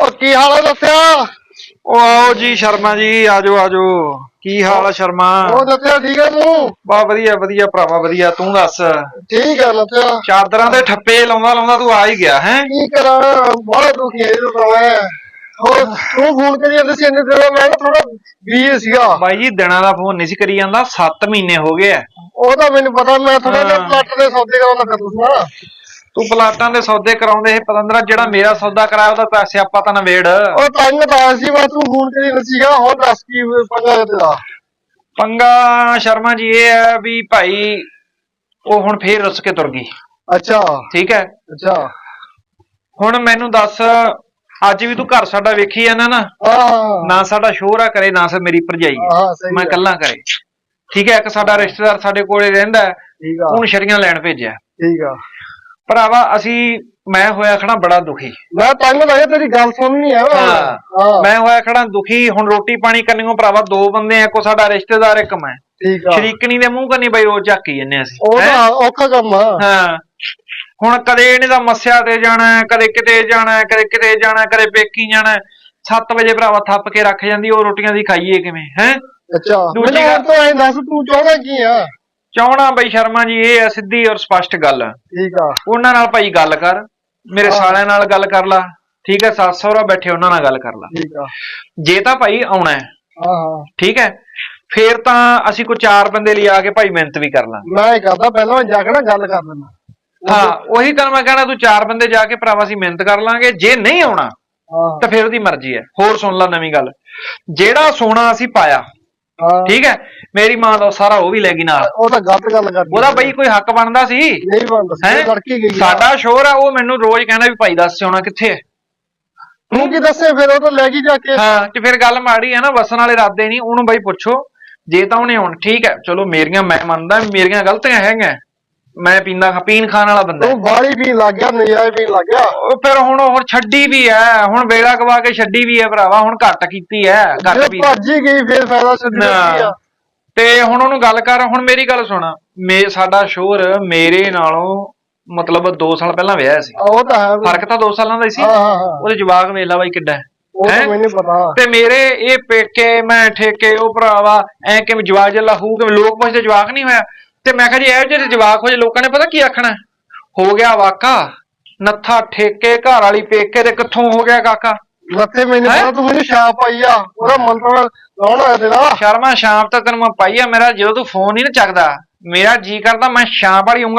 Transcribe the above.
ਉਹ ਕੀ ਹਾਲ ਹੈ ਦੱਸਿਆ? ਉਹ ਆਓ ਜੀ ਸ਼ਰਮਾ ਜੀ ਆਜੋ ਆਜੋ। ਕੀ ਹਾਲ ਆ ਸ਼ਰਮਾ? ਉਹ ਦੱਸਿਆ ਠੀਕ ਹੈ ਤੂੰ? ਬਾ ਵਧੀਆ ਵਧੀਆ ਭਰਾਵਾ ਵਧੀਆ। ਤੂੰ ਦੱਸ? ਠੀਕ ਹੈ ਦੱਸਿਆ। ਚਾਦਰਾਂ ਦੇ ਠੱਪੇ ਲਾਉਂਦਾ ਲਾਉਂਦਾ ਤੂੰ ਆ ਹੀ ਗਿਆ ਹੈ? ਕੀ ਕਰਾਂ? ਬੜਾ ਦੁਖੀ ਹੈ ਇਹ ਤਾਂ ਮੈਂ ਹੋਰ ਤੂੰ ਫੋਨ ਕਰੀ ਜਾਂਦੇ ਸੀ ਇੰਨੇ ਦਿਨ ਮੈਂ ਥੋੜਾ ਬੀਏ ਸੀਗਾ। ਬਾਈ ਜੀ ਦਿਨਾਂ ਦਾ ਫੋਨ ਨਹੀਂ ਸੀ ਕਰੀ ਜਾਂਦਾ 7 ਮਹੀਨੇ ਹੋ ਗਏ ਆ। ਉਹ ਤਾਂ ਮੈਨੂੰ ਪਤਾ ਮੈਂ ਥੋੜਾ ਜਿਹਾ। ਪਲੱਟ ਦੇ ਸੌਦੇ ਕਰਾਉਣ ਲੱਗਾ ਤੂੰ ਨਾ ਤੂੰ ਪਲਾਟਾਂ ਦੇ ਸੌਦੇ ਕਰਾਉਂਦੇ ਇਹ ਪਤੰਦਰਾ ਜਿਹੜਾ ਮੇਰਾ ਸੌਦਾ ਕਰਾਇਆ ਉਹਦਾ ਪੈਸੇ ਆਪਾਂ ਤਾਂ ਨਵੇੜ। ਉਹ ਤੰਗ ਤਾਂ ਸੀ ਮੈਂ ਤੂੰ ਫੋਨ ਕਰੀ ਜਾਂਦਾ ਸੀਗਾ ਹੋਰ ਦੱਸ ਕੀ ਪੰਗਾ ਤੇਰਾ? ਪੰਗਾ ਸ਼ਰਮਾ ਜੀ ਇਹ ਹੈ ਵੀ ਭਾਈ ਉਹ ਹੁਣ ਫੇਰ ਰੁੱਸ ਕੇ ਤੁਰ ਗਈ। ਅੱਛਾ। ਠੀਕ ਹੈ? ਅੱਛਾ। ਹੁਣ ਮੈਨੂੰ ਦੱਸ ਅੱਜ ਵੀ ਤੂੰ ਘਰ ਸਾਡਾ ਵੇਖੀ ਜਾਂਦਾ ਨਾ ਹਾਂ। ਨਾ ਸਾਡਾ ਸ਼ੋਹਰਾ ਕਰੇ ਨਾ ਸ ਮੇਰੀ ਭਰਜਾਈ ਹੈ। ਹਾਂ ਸਹੀ ਮੈਂ ਹੈ। ਕੱਲਾ ਕਰੇ। ਠੀਕ ਹੈ? ਇੱਕ ਸਾਡਾ ਰਿਸ਼ਤੇਦਾਰ ਸਾਡੇ ਕੋਲੇ ਰਹਿੰਦਾ ਹੈ, ਠੀਕ ਆ। ਉਹਨੂੰ ਛੜੀਆਂ ਲੈਣ ਭੇਜਿਆ। ਠੀਕ ਆ। ਭਰਾਵਾ ਅਸੀਂ ਮੈਂ ਹੋਇਆ ਖੜਾ ਬੜਾ ਦੁਖੀ। ਮੈਂ ਤੰਗ ਤਾਂ ਇਹ ਤੇਰੀ ਗੱਲ ਸੁਣਨੀ ਆ ਹਾਂ। ਮੈਂ ਹੋਇਆ ਖੜਾ ਦੁਖੀ ਹੁਣ ਰੋਟੀ ਪਾਣੀ ਕਰਨੀਓ ਭਰਾਵਾ ਦੋ ਬੰਦੇ ਆ ਕੋ ਸਾਡਾ ਰਿਸ਼ਤੇਦਾਰ ਇੱਕ ਮੈਂ। ਠੀਕ ਆ। ਸ਼ਰੀਕਣੀ ਦੇ ਮੂੰਹ ਕੰਨੀ ਬਈ ਰੋਜ਼ ਝਾਕੀ ਜੰਨੇ ਅਸੀਂ ਉਹ ਔਖਾ ਕੰਮ ਆ। ਹਾਂ। ਹੁਣ ਕਦੇ ਇਹਨੇ ਦਾ ਮੱਸਿਆ ਤੇ ਜਾਣਾ ਕਦੇ ਕਿਤੇ ਜਾਣਾ ਕਦੇ ਕਿਤੇ ਜਾਣਾ ਕਦੇ ਪੇਕੀ ਜਾਣਾ। 7 ਵਜੇ ਭਰਾਵਾ ਥੱਪ ਕੇ ਰੱਖ ਜਾਂਦੀ ਉਹ ਰੋਟੀਆਂ ਦੀ ਖਾਈਏ ਕਿਵੇਂ ਹੈ? ਅੱਛਾ। ਦੂਜੀ ਮੈਨੂੰ ਗੱਲ- ਤੋਂ ਐਂ ਦੱਸ ਤੂੰ ਚਾਹੁੰਦਾ ਕੀ ਆ? ਚਾਹਣਾ ਬਈ ਸ਼ਰਮਾ ਜੀ ਇਹ ਹੈ ਸਿੱਧੀ ਔਰ ਸਪਸ਼ਟ ਗੱਲ। ਠੀਕ ਆ। ਉਹਨਾਂ ਨਾਲ ਭਾਈ ਗੱਲ ਕਰ ਮੇਰੇ। ਸਾਲਿਆਂ ਨਾਲ ਗੱਲ ਕਰ ਲਾ ਠੀਕ ਹੈ ਸੱਸ ਸਹੁਰਾ ਬੈਠੇ ਉਹਨਾਂ ਨਾਲ ਗੱਲ ਕਰ ਲਾ। ਠੀਕ ਆ। ਜੇ ਤਾਂ ਭਾਈ ਆਉਣਾ ਹੈ ਹਾਂ ਹਾਂ। ਠੀਕ ਹੈ ਫੇਰ ਤਾਂ ਅਸੀਂ ਕੋਈ ਚਾਰ ਬੰਦੇ ਲਿਆ ਕੇ ਭਾਈ ਮਿਹਨਤ ਵੀ ਕਰ ਲਾਂ ਮੈਂ ਇਹ ਕਰਦਾ ਪਹਿਲਾਂ ਜਾ ਕੇ ਨਾ ਗੱਲ ਕਰ ਲੈਣਾ ਹਾਂ ਉਹੀ ਗੱਲ ਮੈਂ ਕਹਿਣਾ ਤੂੰ ਚਾਰ ਬੰਦੇ ਜਾ ਕੇ ਭਰਾਵਾ ਅਸੀਂ ਮਿਹਨਤ ਕਰ ਲਾਂਗੇ ਜੇ ਨਹੀਂ ਆਉਣਾ ਤਾਂ ਫਿਰ ਉਹਦੀ ਮਰਜ਼ੀ ਹੈ। ਹੋਰ ਸੁਣ ਲੈ ਨਵੀਂ ਗੱਲ। ਜਿਹੜਾ ਸੋਨਾ ਅਸੀਂ ਪਾਇਆ ਹਾਂ। ਠੀਕ ਹੈ? ਮੇਰੀ ਮਾਂ ਦਾ ਸਾਰਾ ਉਹ ਵੀ ਲੈ ਗਈ ਨਾਲ। ਉਹ ਤਾਂ ਗਲਤ ਗੱਲ ਕਰਦੀ ਉਹਦਾ ਬਈ ਕੋਈ ਹੱਕ ਬਣਦਾ ਸੀ? ਨਹੀਂ ਬਣਦਾ ਹੈਂ? ਲੜਕੀ ਗਈ ਆ। ਸਾਡਾ ਸ਼ੋਰ ਆ ਉਹ ਮੈਨੂੰ ਰੋਜ਼ ਕਹਿੰਦਾ ਵੀ ਭਾਈ ਦੱਸ ਸੋਨਾ ਕਿੱਥੇ ਹੈ? ਤੂੰ ਕੀ ਦੱਸੇ ਫਿਰ ਉਹ ਤਾਂ ਲੈ ਗਈ ਜਾ ਕੇ। ਹਾਂ ਤੇ ਫਿਰ ਗੱਲ ਮਾੜੀ ਹੈ ਨਾ ਵਸਣ ਵਾਲੇ ਇਰਾਦੇ ਨਹੀਂ ਉਹਨੂੰ ਬਾਈ ਪੁੱਛੋ ਜੇ ਤਾਂ ਉਹਨੇ ਹੁਣ ਠੀਕ ਹੈ ਚਲੋ ਮੇਰੀਆਂ ਮੈਂ ਮੰਨਦਾ ਮੇਰੀਆਂ ਗਲਤੀਆਂ ਹੈਗੀਆਂ। ਮੈਂ ਪੀਂਦਾ ਖਾ ਪੀਣ ਖਾਣ ਵਾਲਾ ਬੰਦਾ ਤੂੰ ਬਾਲੀ ਵੀ ਲੱਗ ਗਿਆ ਨਜ਼ਾਰੇ ਵੀ ਲੱਗ ਗਿਆ। ਉਹ ਫਿਰ ਹੁਣ ਉਹ ਛੱਡੀ ਵੀ ਐ ਹੁਣ ਵੇਲਾ ਗਵਾ ਕੇ ਛੱਡੀ ਵੀ ਐ ਭਰਾਵਾ ਹੁਣ ਘੱਟ ਕੀਤੀ ਐ ਘੱਟ ਜੇ ਵੀ ਭੱਜ ਹੀ ਗਈ ਫਿਰ ਫਾਇਦਾ ਛੱਡੀ ਕੀ ਆ। ਤੇ ਹੁਣ ਉਹਨੂੰ ਗੱਲ ਕਰ ਹੁਣ ਮੇਰੀ ਗੱਲ ਸੁਣ। ਮੇ ਸਾਡਾ ਸ਼ੋਰ ਮੇਰੇ ਨਾਲੋਂ ਮਤਲਬ 2 ਸਾਲ ਪਹਿਲਾਂ ਵਿਆਹਿਆ ਸੀ। ਉਹ ਤਾਂ ਹੈ। ਫ਼ਰਕ ਤਾਂ 2 ਸਾਲਾਂ ਦਾ ਹੀ ਸੀ। ਹਾਂ ਹਾਂ ਹਾਂ। ਉਹਦੇ ਜਵਾਕ ਵੇਖ ਲਾ ਬਾਈ ਕਿੱਡਾ ਹੈ। ਉਹ ਤਾਂ ਹੈਂ? ਮੈਨੂੰ ਪਤਾ। ਤੇ ਮੇਰੇ ਇਹ ਪੇਕੇ ਮੈਂ ਠੇਕੇ ਉਹ ਭਰਾਵਾ ਐ ਕਿਵੇਂ ਜਵਾਕ ਜੱਲਾ ਹੂ ਕਿਵੇਂ ਲੋਕ ਪੁੱਛਦੇ ਜਵਾਕ ਨਹੀਂ ਹੋਇਆ। ਤੇ ਮੈਂ ਕਿਹਾ ਜੀ ਇਹ ਜਿਹੜੇ ਜਵਾਕ ਹੋ ਜੇ ਲੋਕਾਂ ਨੇ ਪਤਾ ਕੀ ਆਖਣਾ? ਹੋ ਗਿਆ ਵਾਕਾ ਨੱਥਾ ਠੇਕੇ ਘਰ ਵਾਲੀ ਪੇਕੇ ਤੇ ਕਿੱਥੋਂ ਹੋ ਗਿਆ ਕਾਕਾ? ਲੱਤੇ ਮੈਨੂੰ ਹੈਂ? ਪਤਾ ਤੂੰ ਮੈਨੂੰ ਛਾਪ ਪਾਈ ਆ। ਉਹਦਾ ਮੰਤਰ ਲਾਉਣਾ ਹੋਇਆ ਤੇਰਾ। ਸ਼ਰਮਾ ਸ਼ਾਮ ਤੱਕ ਤੈਨੂੰ ਮੈਂ ਪਾਈ ਆ ਮੇਰਾ ਜਦੋਂ ਤੂੰ ਫੋਨ ਨਹੀਂ ਨਾ ਚੱਕਦਾ ਮੇਰਾ ਜੀ ਕਰਦਾ ਮੈਂ ਸ਼ਾਮ ਵਾਲੀ ਉਂਗਲ